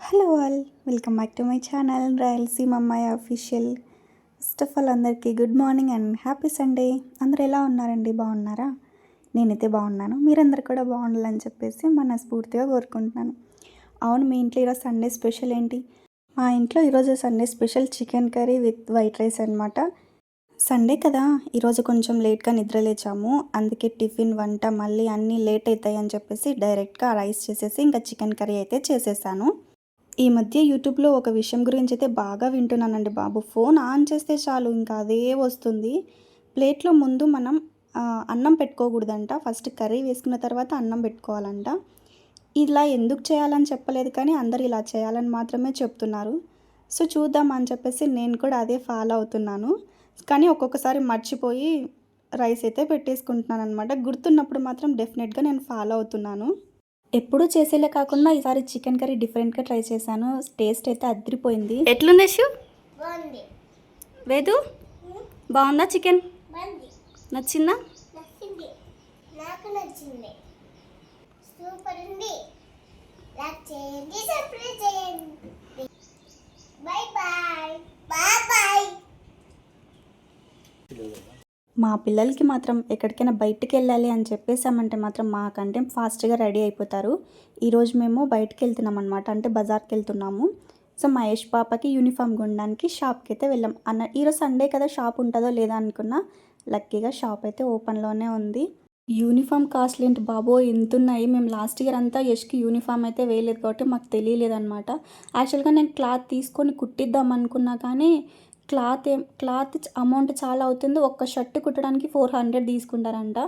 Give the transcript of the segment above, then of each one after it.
Hello all welcome back to my channel Rayalaseema అమ్మాయి official first of all అందరికీ good morning and happy Sunday అందరు ఎలా ఉన్నారండి? బాగున్నారా? నేనైతే బాగున్నాను. మీరందరూ కూడా బాగుండాలని చెప్పేసి మనస్ఫూర్తిగా కోరుకుంటున్నాను. అవును మీ ఇంట్లో ఈరోజు సండే స్పెషల్ ఏంటి? మా ఇంట్లో ఈరోజు Sunday special chicken curry with white rice అనమాట సండే కదా ఈరోజు కొంచెం లేట్గా నిద్రలేచాము. అందుకే టిఫిన్ వంట మళ్ళీ అన్నీ లేట్ అవుతాయి అని చెప్పేసి డైరెక్ట్గా రైస్ చేసేసి ఇంకా చికెన్ కర్రీ అయితే చేసేసాను. ఈ మధ్య యూట్యూబ్లో ఒక విషయం గురించి అయితే బాగా వింటున్నానండి బాబు. ఫోన్ ఆన్ చేస్తే చాలు ఇంకా అదే వస్తుంది. ప్లేట్లో ముందు మనం అన్నం పెట్టుకోకూడదంట. ఫస్ట్ కర్రీ వేసుకున్న తర్వాత అన్నం పెట్టుకోవాలంట. ఇలా ఎందుకు చేయాలని చెప్పలేదు కానీ అందరు ఇలా చేయాలని మాత్రమే చెప్తున్నారు. సో చూద్దాం అని చెప్పేసి నేను కూడా అదే ఫాలో అవుతున్నాను. కానీ ఒక్కొక్కసారి మర్చిపోయి రైస్ అయితే పెట్టేసుకుంటున్నాను అనమాట గుర్తున్నప్పుడు మాత్రం డెఫినెట్గా నేను ఫాలో అవుతున్నాను. ఎప్పుడూ చేసేలే కాకుండా ఈసారి చికెన్ కర్రీ డిఫరెంట్గా ట్రై చేశాను. టేస్ట్ అయితే అదిరిపోయింది. ఎట్లుంది బాగుంది. వేదు? బాగుందా చికెన్? నచ్చిందా? నచ్చింది. నాకు నచ్చింది. సూపర్ ఉంది. చేయండి చేయండి. మా పిల్లలకి మాత్రం ఎక్కడికైనా బయటికి వెళ్ళాలి అని చెప్పేసామంటే మాత్రం మాకంటే ఫాస్ట్గా రెడీ అయిపోతారు. ఈరోజు మేము బయటికి వెళ్తున్నాం అనమాట అంటే బజార్కి వెళ్తున్నాము. సో మహేష్ పాపకి యూనిఫామ్ కొనడానికి షాప్కి అయితే వెళ్ళాం. అన్న ఈరోజు సండే కదా షాప్ ఉంటుందో లేదా అనుకున్నా లక్కీగా షాప్ అయితే ఓపెన్లోనే ఉంది. యూనిఫామ్ కాస్ట్లు ఏంటి బాబో? ఎంత ఉన్నాయి మేము లాస్ట్ ఇయర్ అంతా యష్కి యూనిఫామ్ అయితే వేయలేదు కాబట్టి మాకు తెలియలేదన్నమాట. యాక్చువల్గా నేను క్లాత్ తీసుకొని కుట్టిద్దాం అనుకున్నా కానీ క్లాత్ ఏం క్లాత్ అమౌంట్ చాలా అవుతుంది. ఒక్క షర్ట్ కుట్టడానికి ఫోర్ హండ్రెడ్ తీసుకుంటారంట.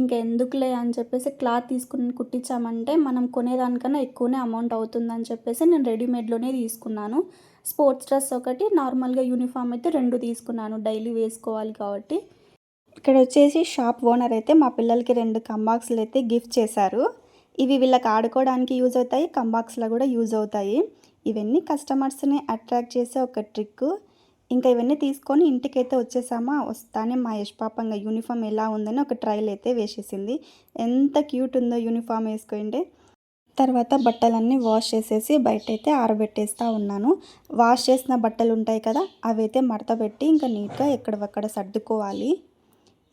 ఇంకా ఎందుకులే అని చెప్పేసి క్లాత్ తీసుకుని కుట్టించామంటే మనం కొనేదానికన్నా ఎక్కువనే అమౌంట్ అవుతుందని చెప్పేసి నేను రెడీమేడ్లోనే తీసుకున్నాను. స్పోర్ట్స్ డ్రెస్ ఒకటి నార్మల్గా యూనిఫామ్ అయితే రెండు తీసుకున్నాను. డైలీ వేసుకోవాలి కాబట్టి. ఇక్కడ వచ్చేసి షాప్ ఓనర్ అయితే మా పిల్లలకి రెండు కంబాక్స్లు అయితే గిఫ్ట్ చేశారు. ఇవి వీళ్ళకి ఆడుకోవడానికి యూజ్ అవుతాయి కంబాక్స్లో కూడా యూజ్ అవుతాయి. ఇవన్నీ కస్టమర్స్ని అట్రాక్ట్ చేసే ఒక ట్రిక్ ఇంకా ఇవన్నీ తీసుకొని ఇంటికైతే వచ్చేసామా? వస్తానే మా యశ్ పాపంగా యూనిఫామ్ ఎలా ఉందని ఒక ట్రైల్ అయితే వేసేసింది. ఎంత క్యూట్ ఉందో యూనిఫామ్ వేసుకోండి. తర్వాత బట్టలన్నీ వాష్ చేసేసి బయట అయితే ఆరబెట్టేస్తూ ఉన్నాను. వాష్ చేసిన బట్టలు ఉంటాయి కదా అవి అయితే మడత పెట్టి ఇంకా నీట్గా ఎక్కడవక్కడ సర్దుకోవాలి.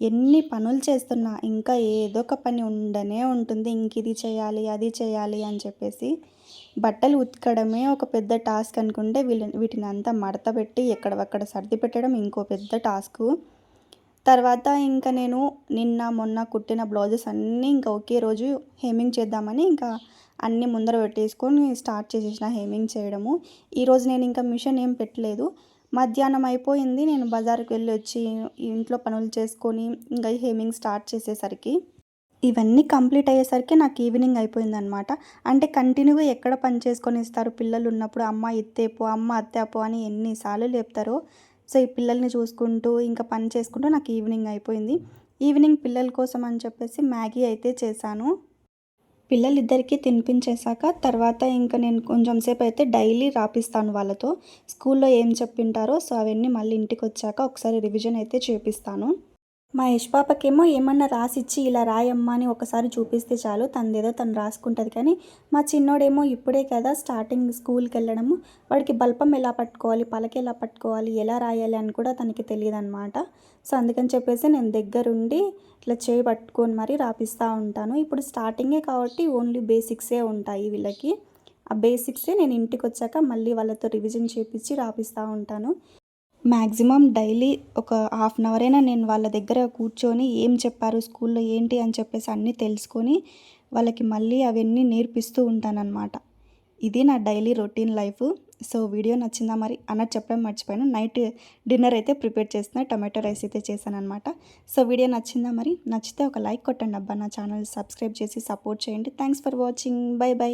ఎన్ని పనులు చేస్తున్నా ఇంకా ఏదో ఒక పని ఉండనే ఉంటుంది. ఇంక ఇది చేయాలి అది చేయాలి అని చెప్పేసి బట్టలు ఉతకడమే ఒక పెద్ద టాస్క్ అనుకుంటే వీళ్ళ వీటిని అంతా మడత పెట్టి ఎక్కడవక్కడ సర్ది పెట్టడం ఇంకో పెద్ద టాస్క్. తర్వాత ఇంకా నేను నిన్న మొన్న కుట్టిన బ్లౌజెస్ అన్నీ ఇంకా ఒకే రోజు హేమింగ్ చేద్దామని ఇంకా అన్నీ ముందర పెట్టేసుకొని స్టార్ట్ చేసేసిన హేమింగ్ చేయడము. ఈరోజు నేను ఇంకా మిషన్ ఏం పెట్టలేదు. మధ్యాహ్నం అయిపోయింది. నేను బజార్కి వెళ్ళి వచ్చి ఇంట్లో పనులు చేసుకొని ఇంకా హేమింగ్ స్టార్ట్ చేసేసరికి ఇవన్నీ కంప్లీట్ అయ్యేసరికి నాకు ఈవినింగ్ అయిపోయిందనమాట అంటే కంటిన్యూగా ఎక్కడ పని చేసుకొని ఇస్తారు? పిల్లలు ఉన్నప్పుడు అమ్మ ఇత్తేపో అమ్మ అత్తేపో అని ఎన్నిసార్లు లేపుతారో? సో ఈ పిల్లల్ని చూసుకుంటూ ఇంకా పని చేసుకుంటూ నాకు ఈవినింగ్ అయిపోయింది. ఈవినింగ్ పిల్లల కోసం అని చెప్పేసి మ్యాగీ అయితే చేశాను. పిల్లలిద్దరికీ తినిపించేశాక తర్వాత ఇంకా నేను కొంచెం సేపు అయితే డైలీ రాపిస్తాను వాళ్ళతో. స్కూల్లో ఏం చెప్పింటారో సో అవన్నీ మళ్ళీ ఇంటికి వచ్చాక ఒకసారి రివిజన్ అయితే చేపిస్తాను. మా యశ్పాపకేమో ఏమన్నా రాసిచ్చి ఇలా రాయమ్మా అని ఒకసారి చూపిస్తే చాలు. తనదేదో తను రాసుకుంటుంది కానీ మా చిన్నోడేమో ఇప్పుడే కదా స్టార్టింగ్ స్కూల్కి వెళ్ళడము వాడికి బల్పం ఎలా పట్టుకోవాలి పలక ఎలా పట్టుకోవాలి ఎలా రాయాలి అని కూడా తనకి తెలియదు అనమాట సో అందుకని చెప్పేసి నేను దగ్గరుండి ఇట్లా చేయి పట్టుకొని మరీ రాపిస్తూ ఉంటాను. ఇప్పుడు స్టార్టింగే కాబట్టి ఓన్లీ బేసిక్సే ఉంటాయి వీళ్ళకి. ఆ బేసిక్సే నేను ఇంటికి వచ్చాక మళ్ళీ వాళ్ళతో రివిజన్ చేపించి రాపిస్తూ ఉంటాను. మ్యాక్సిమం డైలీ ఒక హాఫ్ అన్ అవర్ అయినా నేను వాళ్ళ దగ్గర కూర్చొని ఏం చెప్పారు స్కూల్లో ఏంటి అని చెప్పేసి అన్నీ తెలుసుకొని వాళ్ళకి మళ్ళీ అవన్నీ నేర్పిస్తూ ఉంటానన్నమాట. ఇది నా daily routine life. So video నచ్చిందా మరి? అన్నట్టు చెప్పడం మర్చిపోయాను. నైట్ డిన్నర్ అయితే ప్రిపేర్ చేస్తున్నా టమాటో రైస్ అయితే చేశాను అనమాట సో వీడియో నచ్చిందా మరి? నచ్చితే ఒక లైక్ కొట్టండి అబ్బా. నా ఛానల్ సబ్స్క్రైబ్ చేసి సపోర్ట్ చేయండి. Thanks for watching. Bye bye.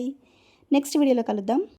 Next వీడియోలో కలుద్దాం.